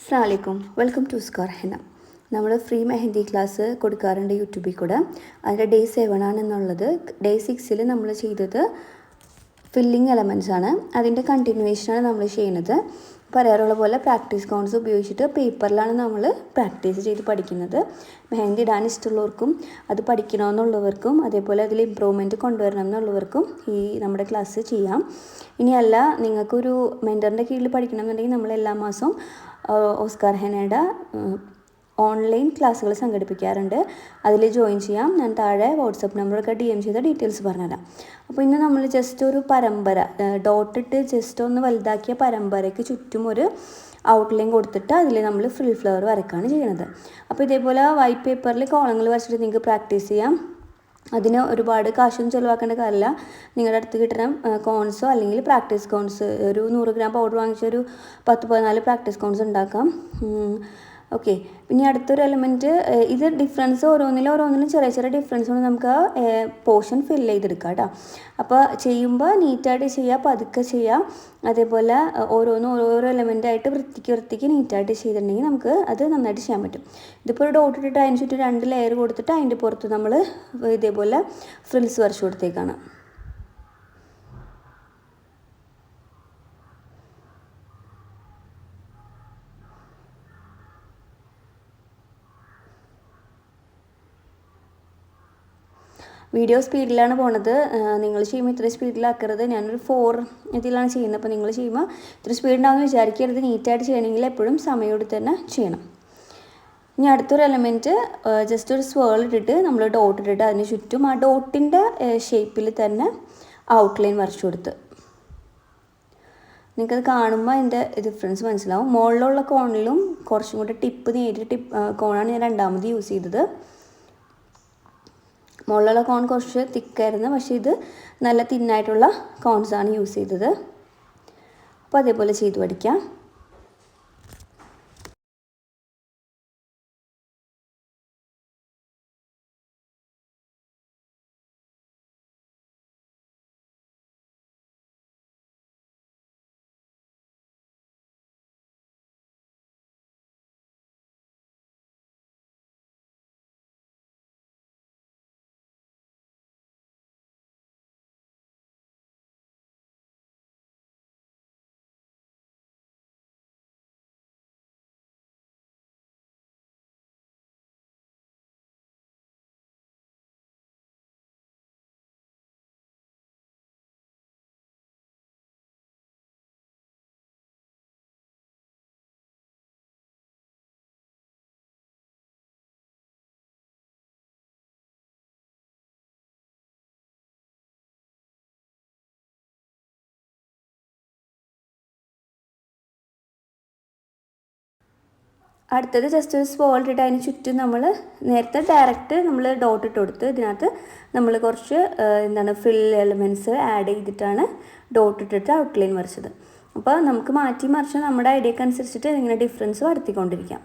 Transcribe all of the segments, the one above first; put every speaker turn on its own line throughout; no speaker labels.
അസ്സാമലൈക്കും welcome to score Hena. നമ്മൾ free mehndi class കൊടുക്കാറുണ്ട് യൂട്യൂബിൽ കൂടെ. അതിന്റെ ഡേ സെവൻ ആണെന്നുള്ളത് ഡേ സിക്സിൽ നമ്മൾ ചെയ്തത് ഫില്ലിംഗ് എലമെന്റ്സ് ആണ്. അതിന്റെ കണ്ടിന്യൂവേഷനാണ് നമ്മൾ ചെയ്യുന്നത്. പറയാറുള്ള പോലെ പ്രാക്ടീസ് കൗണ്ട്സ് ഉപയോഗിച്ചിട്ട് പേപ്പറിലാണ് നമ്മൾ പ്രാക്ടീസ് ചെയ്ത് പഠിക്കുന്നത്. മെഹന്തി ഇടാൻ ഇഷ്ടമുള്ളവർക്കും അത് പഠിക്കണമെന്നുള്ളവർക്കും അതേപോലെ അതിൽ ഇമ്പ്രൂവ്മെന്റ് കൊണ്ടുവരണം എന്നുള്ളവർക്കും ഈ നമ്മുടെ ക്ലാസ് ചെയ്യാം. ഇനിയല്ല നിങ്ങൾക്കൊരു മെന്ററിന്റെ കീഴിൽ പഠിക്കണമെന്നുണ്ടെങ്കിൽ നമ്മൾ എല്ലാ മാസവും ഓസ്കാർ ഹെനേഡ ഓൺലൈൻ ക്ലാസ്സുകൾ സംഘടിപ്പിക്കാറുണ്ട്. അതിൽ ജോയിൻ ചെയ്യാം. ഞാൻ താഴെ വാട്സപ്പ് നമ്പറൊക്കെ ഡി എം ചെയ്ത ഡീറ്റെയിൽസ് പറഞ്ഞുതരാം. അപ്പോൾ ഇന്ന് നമ്മൾ ജസ്റ്റ് ഒരു പരമ്പര ഡോട്ടിട്ട് ജസ്റ്റ് ഒന്ന് വലുതാക്കിയ പരമ്പരയ്ക്ക് ചുറ്റും ഒരു ഔട്ട്ലൈൻ കൊടുത്തിട്ട് അതിൽ നമ്മൾ ഫ്രിൽ ഫ്ലവർ വരക്കാണ് ചെയ്യുന്നത്. അപ്പോൾ ഇതേപോലെ വൈറ്റ് പേപ്പറിൽ കോളങ്ങൾ വരച്ചിട്ട് നിങ്ങൾക്ക് പ്രാക്ടീസ് ചെയ്യാം. അതിന് ഒരുപാട് കാശൊന്നും ചിലവാക്കേണ്ട കാര്യമില്ല. നിങ്ങളുടെ അടുത്ത് കിട്ടണം കോൺസോ അല്ലെങ്കിൽ പ്രാക്ടീസ് കോൺസ് ഒരു നൂറ് ഗ്രാം പൗഡർ വാങ്ങിച്ചൊരു പത്ത് പതിനാല് പ്രാക്ടീസ് കോൺസ് ഉണ്ടാക്കാം. ഓക്കെ പിന്നെ അടുത്തൊരു എലമെന്റ് ഇത് ഡിഫറൻസ് ഓരോന്നിലും ഓരോന്നിലും ചെറിയ ചെറിയ ഡിഫറൻസ് കൊണ്ട് നമുക്ക് പോർഷൻ ഫില്ല് ചെയ്തെടുക്കാം കേട്ടോ അപ്പോൾ ചെയ്യുമ്പോൾ നീറ്റായിട്ട് ചെയ്യുക പതുക്കെ ചെയ്യുക അതേപോലെ ഓരോന്നും ഓരോരോ എലമെന്റായിട്ട് വൃത്തിക്ക് വൃത്തിക്ക് നീറ്റായിട്ട് ചെയ്തിട്ടുണ്ടെങ്കിൽ നമുക്ക് അത് നന്നായിട്ട് ചെയ്യാൻ പറ്റും. ഇതിപ്പോൾ ഒരു ഡോട്ട് ഇട്ടിട്ട് അതിന് ചുറ്റും രണ്ട് ലെയർ കൊടുത്തിട്ട് അതിന്റെ പുറത്ത് നമ്മൾ ഇതേപോലെ ഫ്രിൽസ് വരച്ചു കൊടുത്തേക്കാണ്. വീഡിയോ സ്പീഡിലാണ് പോണത്. നിങ്ങൾ ചെയ്യുമ്പോൾ ഇത്ര സ്പീഡിലാക്കരുത് ഞാനൊരു ഫോർ ഇതിലാണ് ചെയ്യുന്നത്. അപ്പോൾ നിങ്ങൾ ചെയ്യുമ്പോൾ ഇത്ര സ്പീഡുണ്ടാവുമെന്ന് വിചാരിക്കരുത്. നീറ്റായിട്ട് ചെയ്യണമെങ്കിൽ എപ്പോഴും സമയമെടുത്ത് തന്നെ ചെയ്യണം. ഇനി അടുത്തൊരു എലമെന്റ് ജസ്റ്റ് ഒരു സ്വേൾ ഇട്ടിട്ട് നമ്മൾ ഡോട്ട് ഇട്ടിട്ട് അതിന് ചുറ്റും ആ ഡോട്ടിന്റെ ഷേപ്പിൽ തന്നെ ഔട്ട്ലൈൻ വരച്ചു കൊടുത്ത്. നിങ്ങൾക്കത് കാണുമ്പോൾ അതിന്റെ ഡിഫറൻസ് മനസ്സിലാവും. മുകളിലുള്ള കോണിലും കുറച്ചും കൂടി ടിപ്പ് നേരിട്ട് ടിപ്പ് കോണാണ് ഞാൻ രണ്ടാമത് യൂസ് ചെയ്തത്. മുകളിലുള്ള കോൺ കുറച്ച് തിക്കായിരുന്നു. പക്ഷേ ഇത് നല്ല തിന്നായിട്ടുള്ള കോൺസാണ് യൂസ് ചെയ്തത്. അപ്പോൾ അതേപോലെ ചെയ്ത് പഠിക്കാം. അടുത്തത് ജസ്റ്റ് ഒരു സ്പോൾ ഇട്ട് അതിന് ചുറ്റും നമ്മൾ നേരത്തെ ഡയറക്റ്റ് നമ്മൾ ഡോട്ട് ഇട്ട് കൊടുത്ത് ഇതിനകത്ത് നമ്മൾ കുറച്ച് എന്താണ് ഫിൽ എലമെന്റ്സ് ആഡ് ചെയ്തിട്ടാണ് ഡോട്ട് ഇട്ടിട്ട് ഔട്ട്ലൈൻ വരച്ചത്. അപ്പോൾ നമുക്ക് മാറ്റി മറിച്ച് നമ്മുടെ ഐഡിയക്ക് അനുസരിച്ചിട്ട് ഇങ്ങനെ ഡിഫറൻസ് വരുത്തിക്കൊണ്ടിരിക്കാം.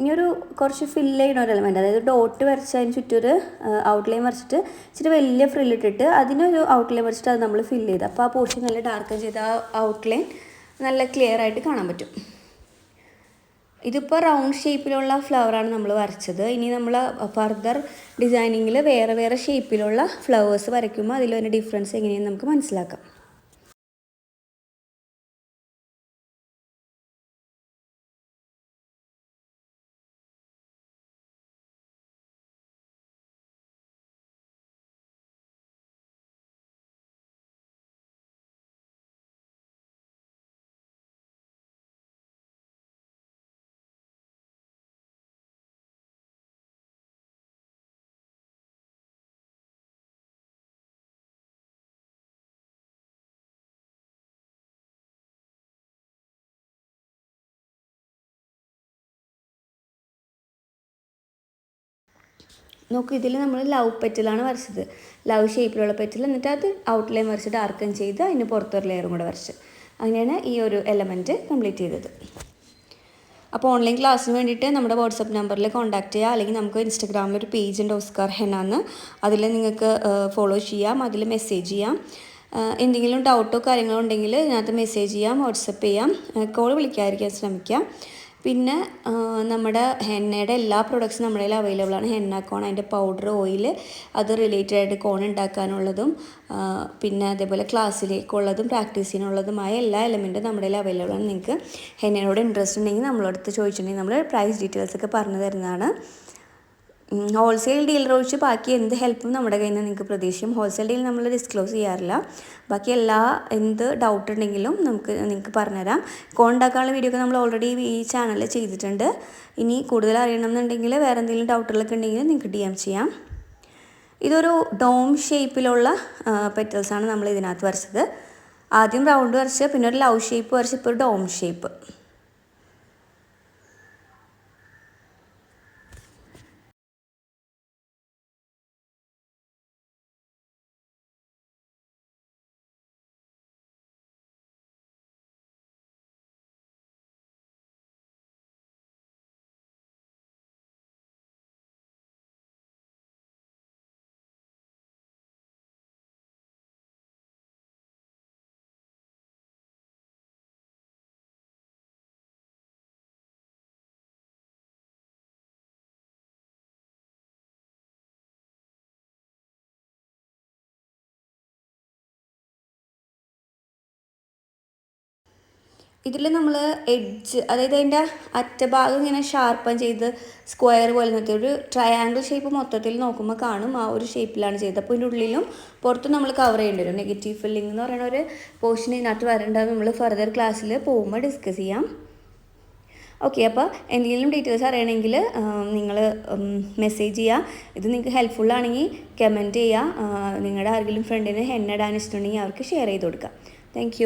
ഇനിയൊരു കുറച്ച് ഫില്ല് ചെയ്യണ ഒരു എലമെന്റ് അതായത് ഡോട്ട് വരച്ച് അതിന് ചുറ്റൊരു ഔട്ട്ലൈൻ വരച്ചിട്ട് ഇച്ചിരി വലിയ ഫ്രില്ലിട്ടിട്ട് അതിനൊരു ഔട്ട്ലൈൻ വരച്ചിട്ട് അത് നമ്മൾ ഫില്ല് ചെയ്ത്. അപ്പോൾ ആ പോർഷൻ നല്ല ഡാർക്ക് ചെയ്ത് ആ ഔട്ട്ലൈൻ നല്ല ക്ലിയർ ആയിട്ട് കാണാൻ പറ്റും. ഇതിപ്പോൾ റൗണ്ട് ഷേപ്പിലുള്ള ഫ്ലവറാണ് നമ്മൾ വരച്ചത്. ഇനി നമ്മൾ ഫർദർ ഡിസൈനിങ്ങിൽ വേറെ വേറെ ഷേപ്പിലുള്ള ഫ്ലവേഴ്സ് വരയ്ക്കുമ്പോൾ വരുന്ന ഡിഫറൻസ് എങ്ങനെയെന്ന് നമുക്ക് മനസ്സിലാക്കാം. നോക്കൂ ഇതിൽ നമ്മൾ ലവ് പെറ്റലാണ് വരച്ചത്. ലവ് ഷേപ്പിലുള്ള പെറ്റൽ എന്നിട്ട് അത് ഔട്ട്ലൈൻ വരച്ച് ഡാർക്കൻ ചെയ്ത് അതിന് പുറത്തൊരു ലെയറും കൂടെ വരച്ച്. അങ്ങനെയാണ് ഈ ഒരു എലമെന്റ് കംപ്ലീറ്റ് ചെയ്തത്. അപ്പോൾ ഓൺലൈൻ ക്ലാസ്സിന് വേണ്ടിയിട്ട് നമ്മുടെ വാട്സപ്പ് നമ്പറിൽ കോൺടാക്ട് ചെയ്യുക അല്ലെങ്കിൽ നമുക്ക് ഇൻസ്റ്റഗ്രാമിൽ ഒരു പേജ് ഉണ്ട് ഓസ്കാർ ഹെനാന്ന് അതിൽ നിങ്ങൾക്ക് ഫോളോ ചെയ്യാം അതിൽ മെസ്സേജ് ചെയ്യാം. എന്തെങ്കിലും ഡൗട്ടോ കാര്യങ്ങളോ ഉണ്ടെങ്കിൽ ഇതിനകത്ത് മെസ്സേജ് ചെയ്യാം വാട്സപ്പ് ചെയ്യാം. കോൾ വിളിക്കാതിരിക്കാൻ ശ്രമിക്കാം. പിന്നെ നമ്മുടെ ഹെന്നയുടെ എല്ലാ പ്രൊഡക്ട്സും നമ്മുടെ കയ്യിൽ അവൈലബിൾ ആണ്. ഹെന്ന കോൺ അതിന്റെ പൗഡർ ഓയിൽ അത് റിലേറ്റഡ് ആയിട്ട് കോൺ ഉണ്ടാക്കാനുള്ളതും പിന്നെ അതേപോലെ ക്ലാസ്സിലേക്കുള്ളതും പ്രാക്ടീസിനുള്ളതുമായ എല്ലാ എലമെന്റും നമ്മുടെ കയ്യിൽ അവൈലബിൾ ആണ്. നിങ്ങൾക്ക് ഹെന്നയോട് ഇൻട്രസ്റ്റ് ഉണ്ടെങ്കിൽ നമ്മളടുത്ത് ചോദിച്ചിട്ടുണ്ടെങ്കിൽ നമ്മൾ പ്രൈസ് ഡീറ്റെയിൽസ് ഒക്കെ പറഞ്ഞു തരുന്നതാണ്. ഹോൾസെയിൽ ഡീലർ ഒഴിച്ച് ബാക്കി എന്ത് ഹെൽപ്പും നമ്മുടെ കയ്യിൽ നിന്ന് നിങ്ങൾക്ക് പ്രതീക്ഷിക്കും. ഹോൾസെയിൽ ഡീൽ നമ്മൾ ഡിസ്ക്ലോസ് ചെയ്യാറില്ല. ബാക്കി എല്ലാ എന്ത് ഡൗട്ട് ഉണ്ടെങ്കിലും നമുക്ക് നിങ്ങൾക്ക് പറഞ്ഞുതരാം. കോണ്ടാക്കാനുള്ള വീഡിയോ ഒക്കെ നമ്മൾ ഓൾറെഡി ഈ ചാനലിൽ ചെയ്തിട്ടുണ്ട്. ഇനി കൂടുതൽ അറിയണമെന്നുണ്ടെങ്കിൽ വേറെ എന്തെങ്കിലും ഡൗട്ടുകളൊക്കെ ഉണ്ടെങ്കിൽ നിങ്ങൾക്ക് ഡി എം ചെയ്യാം. ഇതൊരു ഡോം ഷേപ്പിലുള്ള പെറ്റൽസാണ് നമ്മൾ ഇതിനകത്ത് വരച്ചത്. ആദ്യം റൗണ്ട് വരച്ച് പിന്നെ ഒരു ലവ് ഷേപ്പ് വരച്ച് ഇപ്പോൾ ഒരു ഡോം ഷേപ്പ് ഇതിൽ നമ്മൾ എഡ്ജ് അതായത് അതിന്റെ അറ്റഭാഗം ഇങ്ങനെ ഷാർപ്പൻ ചെയ്ത് സ്ക്വയർ പോലെ നിർത്തി. ഒരു ട്രയാങ്കിൾ ഷേപ്പ് മൊത്തത്തിൽ നോക്കുമ്പോൾ കാണും ആ ഒരു ഷേപ്പിലാണ് ചെയ്തത്. അപ്പോൾ ഇതിന്റെ ഉള്ളിലും പുറത്തും നമ്മൾ കവർ ചെയ്യേണ്ടി വരും. നെഗറ്റീവ് ഫില്ലിംഗ് എന്ന് പറയുന്ന ഒരു പോർഷൻ ഇതിനകത്ത് വരേണ്ടത് നമ്മൾ ഫർദർ ക്ലാസ്സിൽ പോകുമ്പോൾ ഡിസ്കസ് ചെയ്യാം. ഓക്കെ അപ്പോൾ എന്തെങ്കിലും ഡീറ്റെയിൽസ് അറിയണമെങ്കിൽ നിങ്ങൾ മെസ്സേജ് ചെയ്യുക ഇത് നിങ്ങൾക്ക് ഹെൽപ്ഫുൾ ആണെങ്കിൽ കമന്റ് ചെയ്യുക നിങ്ങളുടെ ആരെങ്കിലും ഫ്രണ്ടിന് ഹെന്ന ഇടാൻ ഇഷ്ടമുണ്ടെങ്കിൽ അവർക്ക് ഷെയർ ചെയ്ത് കൊടുക്കുക താങ്ക്